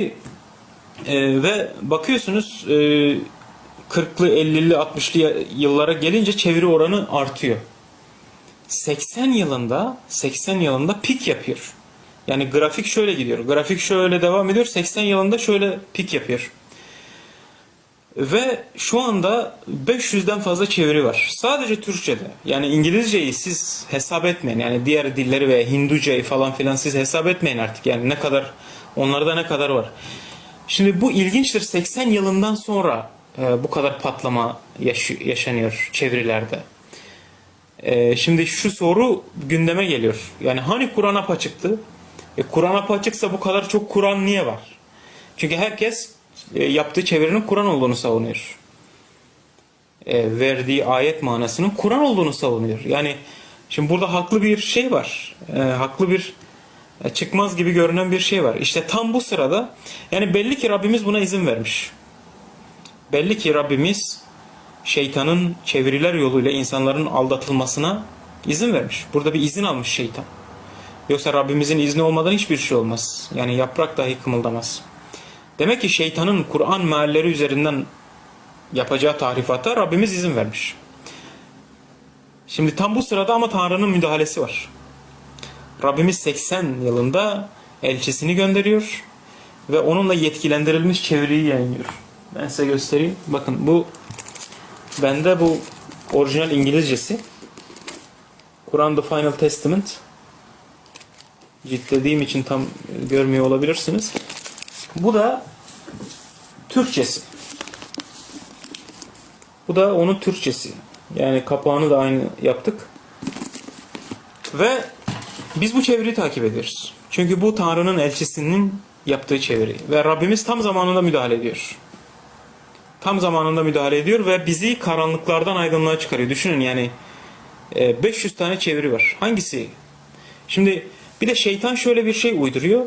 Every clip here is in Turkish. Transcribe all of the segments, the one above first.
E, ve bakıyorsunuz e, 40'lı, 50'li, 60'lı yıllara gelince çeviri oranı artıyor. 80 yılında 80 yılında pik yapıyor. Yani grafik şöyle gidiyor. Grafik şöyle devam ediyor. 80 yılında şöyle pik yapıyor. Ve şu anda 500'den fazla çeviri var. Sadece Türkçe'de. Yani İngilizceyi siz hesap etmeyin. Yani diğer dilleri ve Hinduce'yi falan filan siz hesap etmeyin artık. Yani ne kadar onlarda ne kadar var. Şimdi bu ilginçtir. 80 yılından sonra e, bu kadar patlama yaş- yaşanıyor çevirilerde. E, şimdi şu soru gündeme geliyor. Yani hani Kur'an apaçıktı? E, Kur'an apaçıksa bu kadar çok Kur'an niye var? Çünkü herkes e, yaptığı çevirinin Kur'an olduğunu savunuyor. E, verdiği ayet manasının Kur'an olduğunu savunuyor. Yani şimdi burada haklı bir şey var. E, haklı bir çıkmaz gibi görünen bir şey var. İşte tam bu sırada yani belli ki Rabbimiz buna izin vermiş. Belli ki Rabbimiz şeytanın çeviriler yoluyla insanların aldatılmasına izin vermiş. Burada bir izin almış şeytan. Yoksa Rabbimizin izni olmadan hiçbir şey olmaz. Yani yaprak dahi kımıldamaz. Demek ki şeytanın Kur'an mealleri üzerinden yapacağı tahrifata Rabbimiz izin vermiş. Şimdi tam bu sırada ama Tanrı'nın müdahalesi var. Rabbimiz 80 yılında elçisini gönderiyor ve onunla yetkilendirilmiş çeviriyi yayınlıyor. Ben size göstereyim. Bakın bu bende bu orijinal İngilizcesi. Kur'an The Final Testament. Ciltlediğim için tam görmüyor olabilirsiniz. Bu da Türkçesi. Bu da onun Türkçesi. Yani kapağını da aynı yaptık. Ve biz bu çeviriyi takip ediyoruz. Çünkü bu Tanrı'nın elçisinin yaptığı çeviri. Ve Rabbimiz tam zamanında müdahale ediyor. Tam zamanında müdahale ediyor ve bizi karanlıklardan aydınlığa çıkarıyor. Düşünün yani e, 500 tane çeviri var. Hangisi? Şimdi bir de şeytan şöyle bir şey uyduruyor.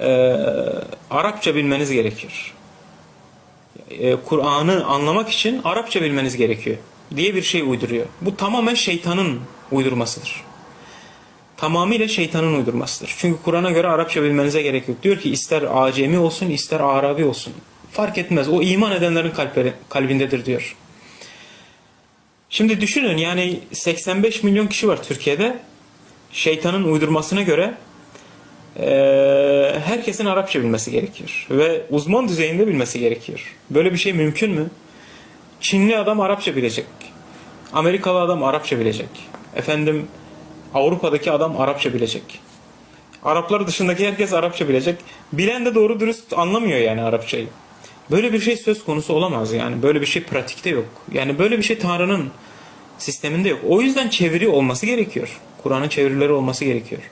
Ee, Arapça bilmeniz gerekiyor. Ee, Kur'an'ı anlamak için Arapça bilmeniz gerekiyor diye bir şey uyduruyor. Bu tamamen şeytanın uydurmasıdır. Tamamıyla şeytanın uydurmasıdır. Çünkü Kur'an'a göre Arapça bilmenize gerek yok. Diyor ki ister acemi olsun ister Arabi olsun. Fark etmez. O iman edenlerin kalpleri, kalbindedir diyor. Şimdi düşünün yani 85 milyon kişi var Türkiye'de. Şeytanın uydurmasına göre ee, herkesin Arapça bilmesi gerekiyor. Ve uzman düzeyinde bilmesi gerekiyor. Böyle bir şey mümkün mü? Çinli adam Arapça bilecek. Amerikalı adam Arapça bilecek. Efendim Avrupa'daki adam Arapça bilecek. Araplar dışındaki herkes Arapça bilecek. Bilen de doğru dürüst anlamıyor yani Arapçayı. Böyle bir şey söz konusu olamaz yani. Böyle bir şey pratikte yok. Yani böyle bir şey Tanrı'nın sisteminde yok. O yüzden çeviri olması gerekiyor. Kur'an'ın çevirileri olması gerekiyor.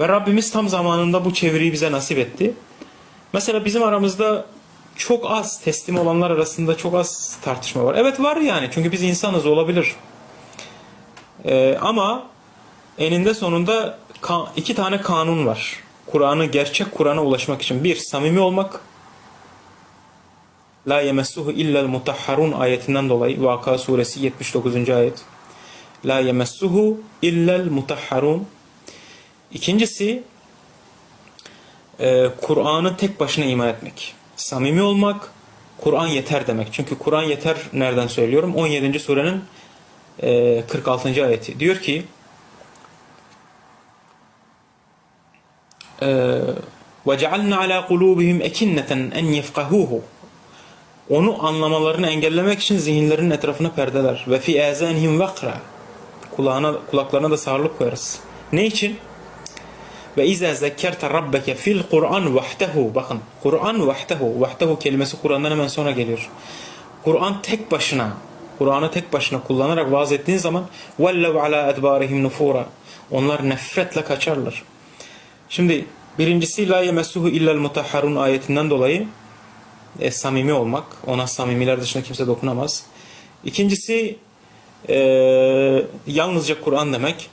Ve Rabbimiz tam zamanında bu çeviriyi bize nasip etti. Mesela bizim aramızda çok az teslim olanlar arasında çok az tartışma var. Evet var yani çünkü biz insanız olabilir. Ee, ama eninde sonunda iki tane kanun var. Kur'an'ı gerçek Kur'an'a ulaşmak için. Bir, samimi olmak. La yemessuhu illel mutahharun ayetinden dolayı Vaka suresi 79. ayet. La yemessuhu illel mutahharun İkincisi e, Kur'an'ı tek başına iman etmek. Samimi olmak, Kur'an yeter demek. Çünkü Kur'an yeter nereden söylüyorum? 17. surenin e, 46. ayeti. Diyor ki وَجَعَلْنَا عَلَى قُلُوبِهِمْ اَكِنَّةً اَنْ يَفْقَهُوهُ Onu anlamalarını engellemek için zihinlerinin etrafına perdeler. Ve fi azanihim vakra. Kulağına, kulaklarına da sağırlık koyarız. Ne için? Ve izâ zekkerte rabbeke fil Kur'an vahdehu. Bakın Kur'an vahdehu. Vahdehu kelimesi Kur'an'dan hemen sonra geliyor. Kur'an tek başına, Kur'an'ı tek başına kullanarak vaaz ettiğin zaman vellev ala edbarihim nufura. Onlar nefretle kaçarlar. Şimdi birincisi la yemessuhu illel mutahharun ayetinden dolayı e, samimi olmak. Ona samimiler dışında kimse dokunamaz. İkincisi e, yalnızca Kur'an demek.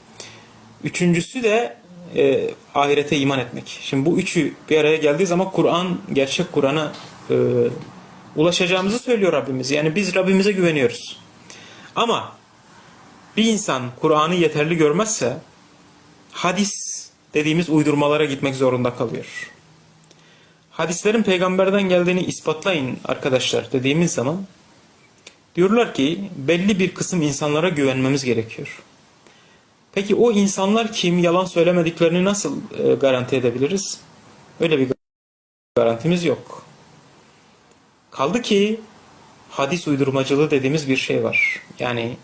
Üçüncüsü de e, ahirete iman etmek. Şimdi bu üçü bir araya geldiği zaman Kur'an, gerçek Kur'an'a e, ulaşacağımızı söylüyor Rabbimiz. Yani biz Rabbimize güveniyoruz. Ama bir insan Kur'an'ı yeterli görmezse hadis dediğimiz uydurmalara gitmek zorunda kalıyor. hadislerin peygamberden geldiğini ispatlayın arkadaşlar dediğimiz zaman diyorlar ki belli bir kısım insanlara güvenmemiz gerekiyor. Peki o insanlar kim? Yalan söylemediklerini nasıl e, garanti edebiliriz? Öyle bir garantimiz yok. Kaldı ki hadis uydurmacılığı dediğimiz bir şey var. Yani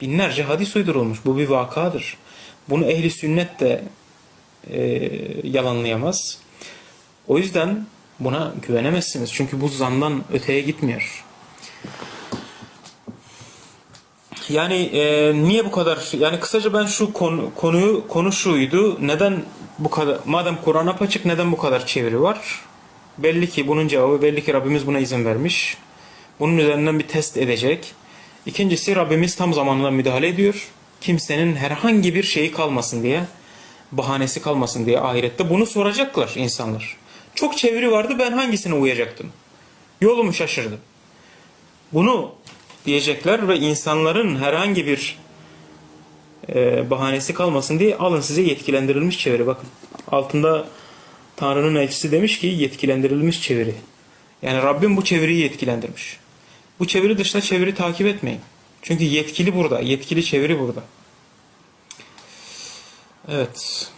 binlerce hadis uydurulmuş. Bu bir vakadır. Bunu ehli sünnet de e, yalanlayamaz. O yüzden buna güvenemezsiniz. Çünkü bu zandan öteye gitmiyor. Yani e, niye bu kadar? Yani kısaca ben şu konu, konuyu konu şuydu. Neden bu kadar? Madem Kur'an apaçık neden bu kadar çeviri var? Belli ki bunun cevabı belli ki Rabbimiz buna izin vermiş. Bunun üzerinden bir test edecek. İkincisi Rabbimiz tam zamanında müdahale ediyor. Kimsenin herhangi bir şeyi kalmasın diye, bahanesi kalmasın diye ahirette bunu soracaklar insanlar. Çok çeviri vardı ben hangisine uyacaktım? Yolumu şaşırdım. Bunu diyecekler ve insanların herhangi bir e, bahanesi kalmasın diye alın size yetkilendirilmiş çeviri bakın. Altında Tanrı'nın elçisi demiş ki yetkilendirilmiş çeviri. Yani Rabbim bu çeviriyi yetkilendirmiş. Bu çeviri dışında çeviri takip etmeyin. Çünkü yetkili burada. Yetkili çeviri burada. Evet.